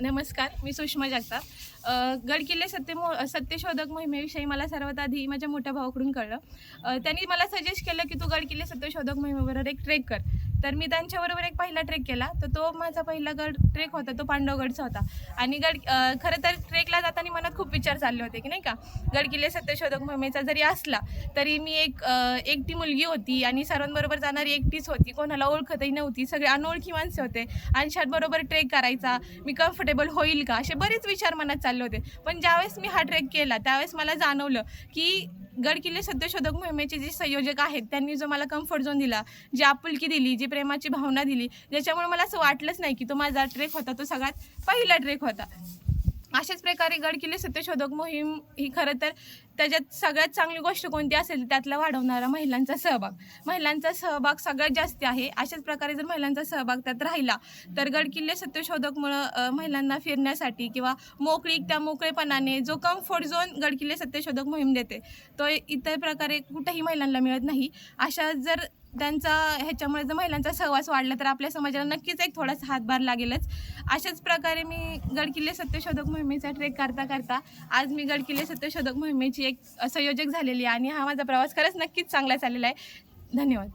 नमस्कार मी सुषमा जगताप. गडकिल्ले सत्य मो सत्यशोधक मोहिमेविषयी मला सर्वात आधी माझ्या मोठ्या भावाकडून कळलं. त्यांनी मला सजेस्ट केलं की तू गडकिल्ले सत्यशोधक मोहिमेबरोबर एक ट्रेक कर. तर मी त्यांच्याबरोबर एक पहिला ट्रेक केला. तर तो माझा पहिला गड ट्रेक होता. तो पांडवगडचा होता. आणि गड खरं तर ट्रेकला जाताना मनात खूप विचार चालले होते की नाही का? गडकिल्ले सत्यशोधक मोहिमेचा जरी असला तरी मी एक एकटी मुलगी होती आणि सर्वांबरोबर जाणारी एकटीच होती. कोणाला ओळखतही नव्हती. सगळे अनोळखी माणसे होते. आणि बरोबर ट्रेक करायचा. मी कम्फर्टेबल होईल का? असे बरेच विचार मनात चालले होते. पण ज्यावेळेस मी हा ट्रेक केला त्यावेळेस मला जाणवलं की गडकिल्ले सत्यशोधक मोहिमेचे जे संयोजक आहेत त्यांनी जो मला कम्फर्ट झोन दिला जी आपुलकी दिली जी प्रेमाची भावना दिली ज्याच्यामुळे मला असं वाटलंच नाही की तो माझा ट्रेक होता तो सगळ्यात पहिला ट्रेक होता. अशाच प्रकारे गडकिल्ले सत्यशोधक मोहीम ही खरं तर त्याच्यात सगळ्यात चांगली गोष्ट कोणती असेल तर त्यातला वाढवणारा महिलांचा सहभाग. महिलांचा सहभाग सगळ्यात जास्त आहे. अशाच प्रकारे जर महिलांचा सहभाग त्यात राहिला तर गडकिल्ले सत्यशोधकमुळं महिलांना फिरण्यासाठी किंवा मोकळीक त्या मोकळेपणाने जो कम्फर्ट झोन गडकिल्ले सत्यशोधक मोहीम देते तो इतर प्रकारे कुठेही महिलांना मिळत नाही. अशा जर त्यांचा ह्याच्यामुळे जर महिलांचा सहवास वाढला तर आपल्या समाजाला नक्कीच एक थोडासा हातभार लागेलच. अशाच प्रकारे मी गडकिल्ले सत्यशोधक मोहिमेचा ट्रेक करता करता आज मी गडकिल्ले सत्यशोधक मोहिमेची एक संयोजक झालेली आहे आणि हा माझा प्रवास खरंच नक्कीच चांगला चाललेला आहे. धन्यवाद.